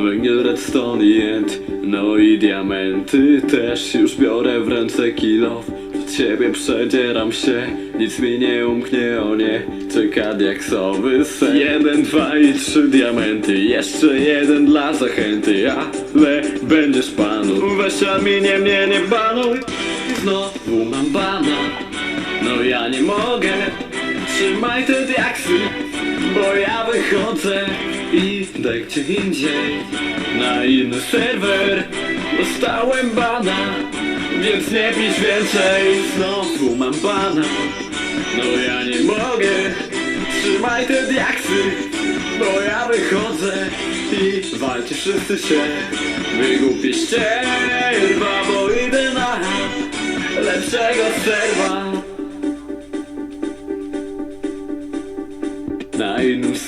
Węgiel, redstone i jęt, no i diamenty też już biorę w ręce kilo. Przed ciebie przedzieram się, nic mi nie umknie, o nie. Czeka diaksowy sen? Jeden, dwa i trzy diamenty, jeszcze jeden dla zachęty. Ale będziesz panu, weź adminie mnie nie banuj. Znowu mam bana, no ja nie mogę. Trzymaj te diaksy, bo ja wychodzę i daj gdzie indziej Na inny serwer. Dostałem bana Więc nie pisz więcej, znowu mam bana No ja nie mogę. Trzymaj te diaksy, bo ja wychodzę I walcie wszyscy się. Wygłupi ścierwa, bo idę na lepszego serwa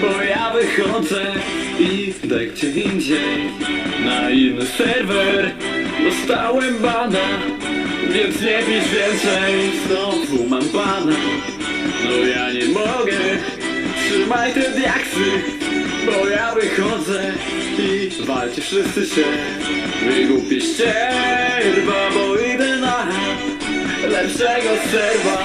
Bo ja wychodzę I daj gdzie indziej. Na inny serwer Dostałem bana Więc nie pisz więcej. Znowu mam bana No ja nie mogę. Trzymaj te diaksy Bo ja wychodzę I walcie wszyscy się. Wygłupi ścierwa Bo idę na lepszego serwa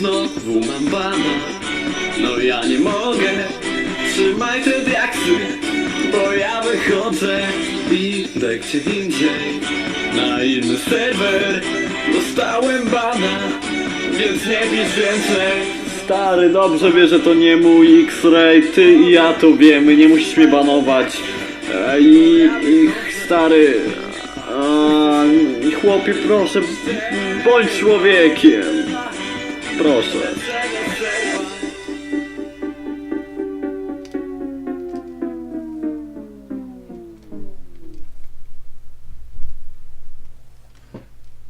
Znowu mam bana No ja nie mogę. Trzymaj te diaksy Bo ja wychodzę I daj gdzie indziej. Na inny serwer Dostałem bana Więc nie pisz więcej. Stary, dobrze wie, że to nie mój X-Ray. Ty i ja to wiemy, nie musisz mnie banować. I, i stary chłopie proszę Bądź człowiekiem просто.